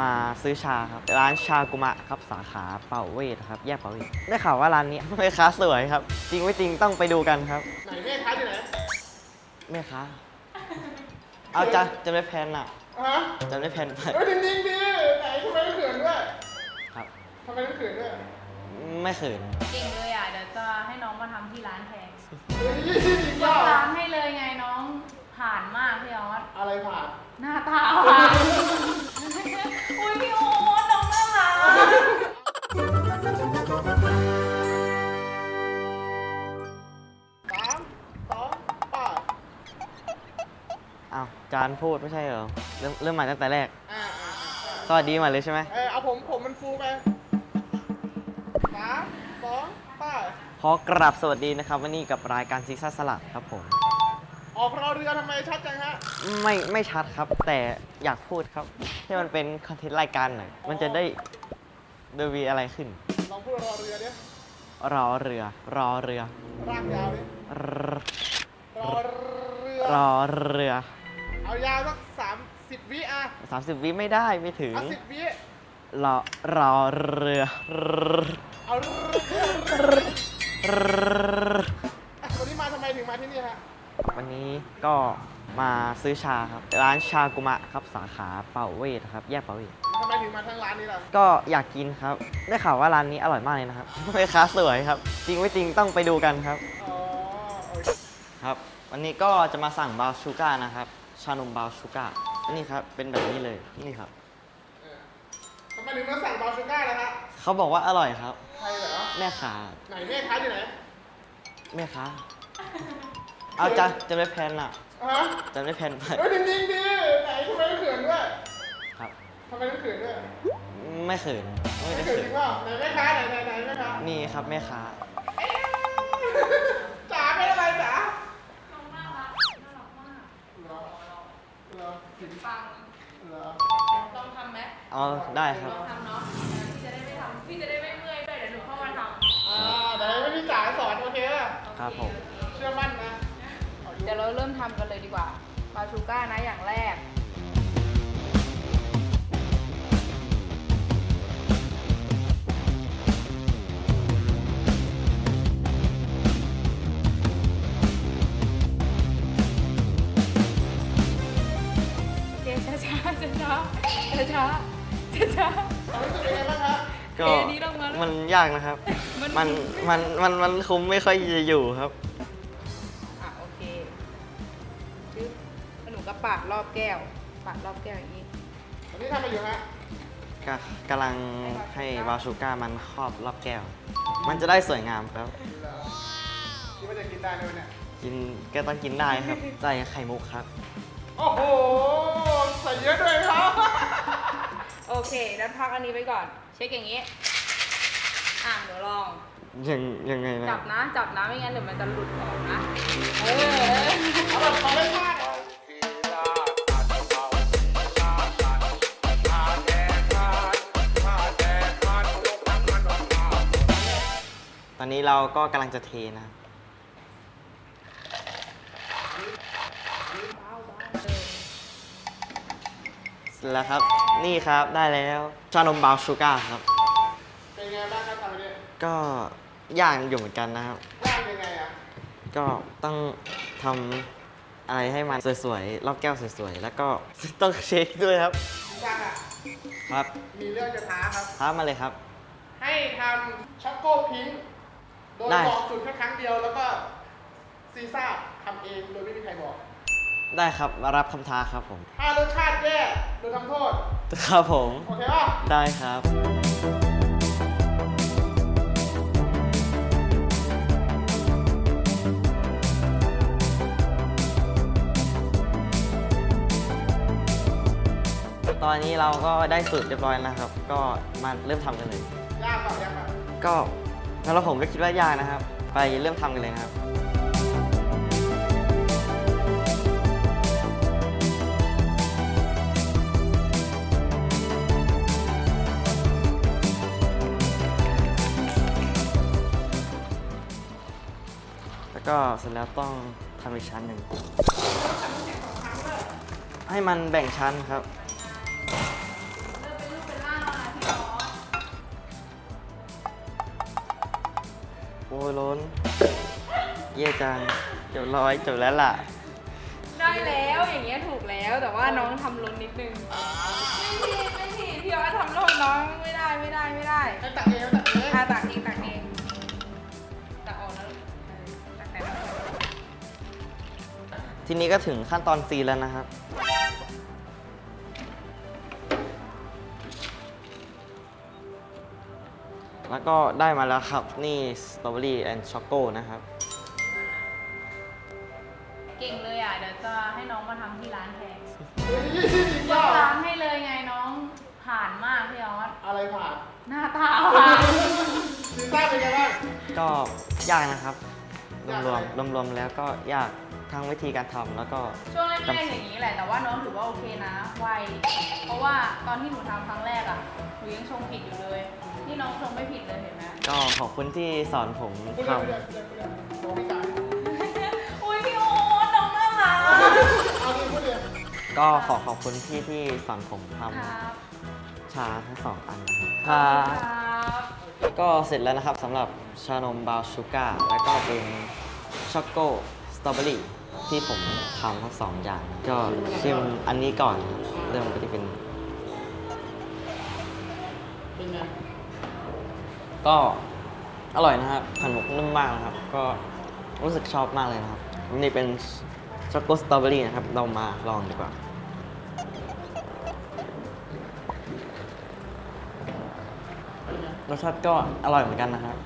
มาซื้อชาครับ ร้านชากุมะครับสาขาเป่าเวทครับ แยกเป่าเวทได้ข่าวว่าร้านนี้แม่ค้าสวยครับ จริงไม่จริงต้องไปดูกันครับ ไหนแม่ค้าอยู่ไหนแม่ค้าเอาจะจะไม่แพนอะฮะจะไม่แพนไปเฮ้ยจริงๆดิไหนทำไมต้องเขินด้วยครับทำไมต้องเขินด้วยไม่เขินเก่งเลยอะเดี๋ยวจะให้น้องมาทำที่ร้านแทนเฮ้ยจริงยเปล่ากร้านให้เลยไงน้องผ่านมากพี่ออสอะไรผ่านหน้าตาาวจานพูดไม่ใช่เหรอ เริ่มเริ่มใหม่ตั้งแต่แรก อ่าอ่าอ่าสวัสดีใหม่เลยใช่ไหม เออเอาผมผมมันฟูไปสามสองป้าขอกราบสวัสดีนะครับ วันนี้กับรายการซีซ่าสลัดครับผม ออกรอเรือทำไมชัดจังฮะ ไม่ไม่ชัดครับ แต่อยากพูดครับให้มันเป็นคอนเทนต์รายการหน่อยมันจะได้ดูมีอะไรขึ้น ลองพูดรอเรือดิรอเรือ รอเรือ รากยาวดิรรอเรือรอเรือ เอายาวสักสามสิบวิอะ30วิไม่ได้ไม่ถึงเอาสิบวิรอรอเรือเอาเรืออะวันนี้มาทำไมถึงมาที่นี่ฮะวันนี้ก็มาซื้อชาครับ ร้านชากุมะครับสาขาเป่าเวทครับแยกเป่าเวททำไมถึงมาทั้งร้านนี้ล่ะก็อยากกินครับ ได้ข่าวว่าร้านนี้อร่อยมากเลยนะครับแม่ค้าสวยครับ จริงไม่จริงต้องไปดูกันครับ อ๋อโอเคครับ วันนี้ก็จะมาสั่งบราวน์ชูการ์นะครับ ชานมบราวน์ชูการ์นี่ครับ เป็นแบบนี้เลย นี่ครับ เออทำไมถึงมาสั่งบราวน์ชูการ์ล่ะฮะเขาบอกว่าอร่อยครับ ใครเหรอ แม่ค้าไหนแม่ค้าอยู่ไหนแม่ค้าเอาจะจะไม่แพนอะ ฮะจะไม่แพนไปเฮ้ยจริงๆดิไหนทำไมต้องเขินด้วยครับ ทำไมต้องเขินด้วยไม่เขินไม่ไม่ได้เขินเขิจนริงเปล่าไหนแม่ค้าไหนไหนไหนแม่ค้านี่ครับแม่ค้า อ๋อได้ครับลองทำเนาะพี่จะได้ไม่ทำพี่จะได้ไม่เมื่อยด้วยเดี๋ยวหนูเข้ามาทำอ่าแต่ไม่พี่จ๋าสอนโอเคป่ะครับผม เชื่อมั่นนะ เดี๋ยวเราเริ่มทำกันเลยดีกว่า บาชูก้านะอย่างแรก ฮะก็เทนี้ลงมาแล้วมันยากนะครับ มันมันมัน มัน มันคุมไม่ค่อยจะอยู่ครับ อะโอเคชึบแล้วหนูก็ปาดรอบแก้ว ปาดรอบแก้วอย่างนี้วันนี้ทำอะไรอยู่ฮะก็กำลังให้บราวน์ชูการ์มันครอบรอบแก้ว มันจะได้สวยงามครับ คิดว่าจะกินได้ไหมวันเนี่ย กินก็ต้องกินได้ครับใส่ไข่มุกครับ โอ้โห ใส่เยอะด้วยครับ โอเค แล้วพักอันนี้ไว้ก่อน เช็คอย่างนี้ อะเดี๋ยวลอง ยังยังไงนะจับนะ จับนะ ไม่งั้นเดี๋ยวมันจะหลุดออกนะ เออเอาแบบพอไม่พลาดอะตอนนี้เราก็กำลังจะเทนะครับ แล้วครับ นี่ครับได้แล้วชานมบราวน์ชูการ์ครับ เป็นไงบ้างครับทำไปเนี่ยก็ย่างอยู่เหมือนกันนะครับ ย่างยังไงอะก็ต้องทำอะไรให้มันสวยๆรอบแก้วสวยๆ แล้วก็ ต้องเช็คด้วยครับย่างอะ ครับมีเรื่องจะท้าครับ ท้ามาเลยครับ ให้ทำช็อกโกพิงค์โดยได้ บอกสูตรแค่ครั้งเดียวแล้วก็ซีซ่าทำเองโดยไม่มีใครบอก ได้ครับมารับคำท้าครับผม ถ้ารสชาติแย่ โดนทำโทษ ครับผม โอเคป่ะ ได้ครับ ตอนนี้เราก็ได้สูตรเรียบร้อยนะครับ ก็มาเริ่มทำกันเลย ยากเปล่ายากเปล่าก็สำหรับผมก็คิดว่ายากนะครับ ไปเริ่มทำกันเลยนะครับ ก็เสร็จแล้วต้องทำอีกชั้นหนึ่งให้มันแบ่งชั้นครับ โอ้ยล้น เยี่จังเดี๋ยร้อยจบแล้วล่ะ ได้แล้วอย่างเงี้ยถูกแล้วแต่ว่าน้องทำล้นนิดนึง ไม่ผิดไม่ผิดพี่ออสทำล้นน้องไม่ได้ไม่ได้ไม่ได้ ตักเองตัก ทีนี้ก็ถึงขั้นตอนซีนแล้วนะครับ แล้วก็ได้มาแล้วครับ นี่สตรอเบอรี่แอนด์ช็อกโกนะครับ เก่งเลยอะ เดี๋ยวจะให้น้องมาทำที่ร้านแทนเฮ้ยจริงยป่ะกร้านให้เลยไงน้องผ่านมากพี่ออสอะไรผ่านหน้าตาผ่านซีซ่าเป็นไงบ้างก็ยากนะครับ รยากวไหมมๆรวมๆแล้วก็ยากทั้งวิธีการทำแล้วก็ ช่วงแรกๆอย่างนี้แหละ แต่ว่าน้องถือว่าโอเคนะไวเพราะว่าตอนที่หนูทำครั้งแรกอะหนูยังชงผิดอยู่เลย นี่น้องชงไม่ผิดเลยเห็นไหม ก็ขอบคุณที่สอนผมพูดทเดี๋ยวเดี๋ยวเดี๋ยวเดี๋ยวมองไม่ตายอุ้ยพี่โอ๊ตน้องน่ารักเอาดิพูดเดี๋ยวำก็ขอขอบคุณพี่ที่สอนผมทครับำชาทั้งสองอันนะครับขอบคุณครับ ก็เสร็จแล้วนะครับสำหรับชานมบาวชูการ์แล้วก็เป็นช็อกโกสตรอเบอรี่ที่ผมทำทั้งสองอย่าง ก็ชิมอันนี้ก่อนเริ่มก็จะเป็น เป็นไงก็อร่อยนะครับขนมนุ่มมากนะครับ ก็รู้สึกชอบมากเลยนะครับ นี่เป็นช็อกโกสตรอเบอรี่นะครับ เรามาลองดีกว่า รสชาติก็อร่อยเหมือนกันนะครับ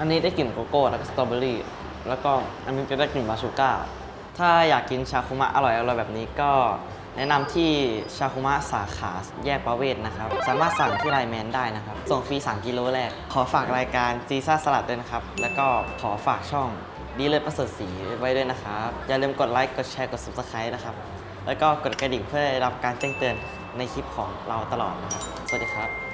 อันนี้ได้กลิ่นโกโก้แล้วก็สตรอเบอรี่ แล้วก็อันนี้จะได้กลิ่นบาชูก้า ถ้าอยากกินชาคุมะอร่อยอร่อยแบบนี้ก็แนะนำที่ชาคุมะสาขาแยกประเวศนะครับ สามารถสั่งที่ไลน์แมนได้นะครับ ส่งฟรี 3 กิโลแรก ขอฝากรายการจีซ่าสลัดด้วยนะครับ แล้วก็ขอฝากช่องดีเลยประเสริฐสีไว้ด้วยนะครับ อย่าลืมกดไลค์ กดแชร์ กด subscribe นะครับ แล้วก็กดกระดิ่งเพื่อได้รับการแจ้งเตือนในคลิปของเราตลอดนะครับ สวัสดีครับ